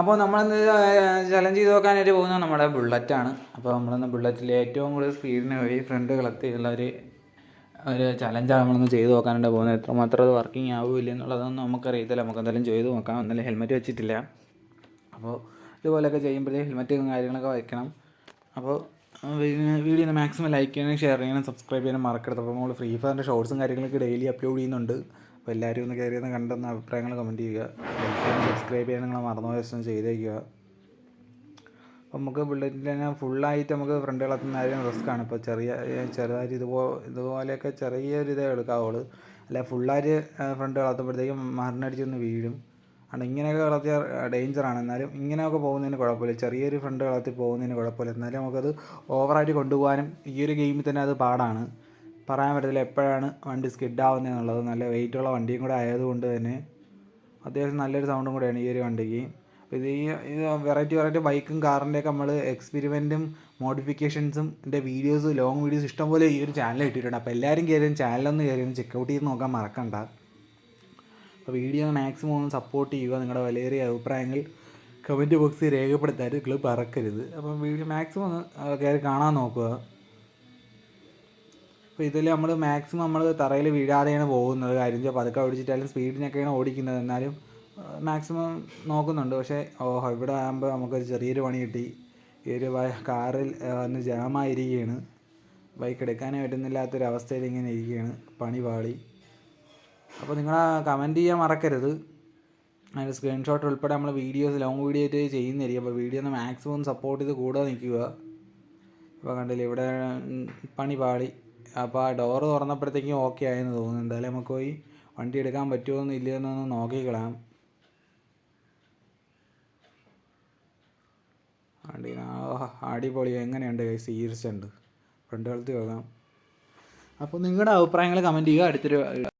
അപ്പോൾ നമ്മളിന്ന് ചലഞ്ച് ചെയ്ത് നോക്കാനായിട്ട് പോകുന്നത് നമ്മുടെ ബുള്ളറ്റാണ് അപ്പോൾ നമ്മളിന്ന് ബുള്ളറ്റിൽ ഏറ്റവും കൂടുതൽ സ്പീഡിന് പോയി ഫ്രണ്ട് കളത്തിയുള്ള ഒരു ഒരു ചലഞ്ചാണ് നമ്മളൊന്ന് ചെയ്ത് നോക്കാനായിട്ട് പോകുന്നത്. എത്രമാത്രം അത് വർക്കിംഗ് ആവില്ല എന്നുള്ളതൊന്നും നമുക്കറിയത്തില്ല. നമുക്ക് എന്തായാലും ചെയ്ത് നോക്കാം. എന്നാലും ഹെൽമെറ്റ് വെച്ചിട്ടില്ല. അപ്പോൾ ഇതുപോലെയൊക്കെ ചെയ്യുമ്പോഴേ ഹെൽമെറ്റും കാര്യങ്ങളൊക്കെ വയ്ക്കണം അപ്പോൾ വീഡിയോ മാക്സിമം ലൈക്ക് ചെയ്യണം ഷെയർ ചെയ്യണം സബ്സ്ക്രൈബ് ചെയ്യാനും മറക്കരുത്. അപ്പോൾ നമ്മൾ ഫ്രീ ഫയറിന്റെ ഷോർട്സും കാര്യങ്ങളൊക്കെ ഡെയിലി അപ്ലോഡ് ചെയ്യുന്നുണ്ട്. അപ്പോൾ എല്ലാവരും ഒന്ന് കയറി ഒന്ന് കണ്ടെന്ന് അഭിപ്രായങ്ങൾ കമന്റ് ചെയ്യുക. സബ്സ്ക്രൈബ് ചെയ്യാൻ നിങ്ങൾ മറന്നു ദിവസം ചെയ്തേക്കുക അപ്പോൾ നമുക്ക് ബുള്ളറ്റിൽ തന്നെ ഫുള്ളായിട്ട് നമുക്ക് ഫ്രണ്ട് കാര്യം റിസ്ക്കാണ് ഇപ്പോൾ ചെറിയ ചെറുതായിട്ട് ഇതുപോ ഇതുപോലെയൊക്കെ ചെറിയൊരു ഇതേ എടുക്കാവുള്ളൂ. അല്ല ഫുള്ളായിട്ട് ഫ്രണ്ട് കളത്തുമ്പോഴത്തേക്കും മറിനടിച്ചൊന്ന് വീഴും. ആണ് ഇങ്ങനെയൊക്കെ കളത്തിയാൽ ഡേഞ്ചറാണ് എന്നാലും ഇങ്ങനെയൊക്കെ പോകുന്നതിന് കുഴപ്പമില്ല. ചെറിയൊരു ഫ്രണ്ട് കളത്തിൽ പോകുന്നതിന് കുഴപ്പമില്ല. എന്നാലും നമുക്കത് ഓവറായിട്ട് കൊണ്ടുപോകാനും ഈ ഒരു ഗെയിമിൽ തന്നെ അത് പാടാണ്. പറയാൻ പറ്റത്തില്ല എപ്പോഴാണ് വണ്ടി സ്കിഡ് ആവുന്നതെന്നുള്ളത് നല്ല വെയിറ്റുള്ള വണ്ടിയും കൂടെ ആയതുകൊണ്ട് തന്നെ അത്യാവശ്യം നല്ലൊരു സൗണ്ടും കൂടെയാണ് ഈ ഒരു വണ്ടിക്ക്. ഇത് ഈ വെറൈറ്റി വെറൈറ്റി ബൈക്കും കാറിന്റെയൊക്കെ നമ്മൾ എക്സ്പെരിമെന്റും മോഡിഫിക്കേഷൻസും എന്റെ വീഡിയോസ് ലോങ് വീഡിയോസ് ഇഷ്ടംപോലെ ഈ ഒരു ചാനൽ ഇട്ടിട്ടുണ്ട്. അപ്പോൾ എല്ലാവരും കയറിയും ചാനലൊന്ന് കയറിയും ചെക്കൗട്ട് ചെയ്ത് നോക്കാൻ മറക്കണ്ട. അപ്പോൾ വീഡിയോ മാക്സിമം ഒന്ന് സപ്പോർട്ട് ചെയ്യുക നിങ്ങളുടെ വിലയേറിയ അഭിപ്രായങ്ങൾ കമന്റ് ബോക്സിൽ രേഖപ്പെടുത്താൻ ക്ലിപ്പ് മറക്കരുത് അപ്പം വീഡിയോ മാക്സിമം ഒന്ന് കയറി കാണാൻ നോക്കുക. അപ്പോൾ ഇതിൽ നമ്മൾ മാക്സിമം നമ്മൾ തറയിൽ വീഴാതെയാണ് പോകുന്നത്. കാര്യം വെച്ചാൽ പതുക്കെ ഓടിച്ചിട്ടാലും സ്പീഡിനൊക്കെയാണ് ഓടിക്കുന്നത്. എന്നാലും മാക്സിമം നോക്കുന്നുണ്ട്. പക്ഷേ ഓഹോ ഇവിടെ ആകുമ്പോൾ നമുക്കൊരു ചെറിയൊരു പണി കിട്ടി. ഈ ഒരു കാറിൽ വന്ന് ജാമായിരിക്കുകയാണ് ബൈക്ക് എടുക്കാനേ പറ്റുന്നില്ലാത്തൊരവസ്ഥയിൽ ഇങ്ങനെ ഇരിക്കുകയാണ് പണി പാളി. അപ്പോൾ നിങ്ങൾ കമന്റ് ചെയ്യാൻ മറക്കരുത്. അതിന്റെ സ്ക്രീൻഷോട്ട് ഉൾപ്പെടെ നമ്മൾ വീഡിയോസ് ലോങ് വീഡിയോ ആയിട്ട് ചെയ്യുന്നതായിരിക്കും. അപ്പോൾ വീഡിയോ ഒന്ന് മാക്സിമം സപ്പോർട്ട് ചെയ്ത് കൂടെ നിൽക്കുക. ഇപ്പോൾ കണ്ടില്ലേ ഇവിടെ പണി പാളി. അപ്പോൾ ആ ഡോറ് തുറന്നപ്പോഴത്തേക്കും ഓക്കെ ആയെന്ന് തോന്നുന്നു. എന്തായാലും നമുക്ക് പോയി വണ്ടി എടുക്കാൻ പറ്റുമോ ഇല്ലയെന്നൊന്ന് നോക്കിക്കളാം വണ്ടി അടിപൊളി. എങ്ങനെയുണ്ട് സീരിയസ് ഉണ്ട്. ഫ്രണ്ട് കളത്തിൽ പോകാം അപ്പോൾ നിങ്ങളുടെ അഭിപ്രായങ്ങൾ കമന്റ് ചെയ്യുക. അടുത്തൊരു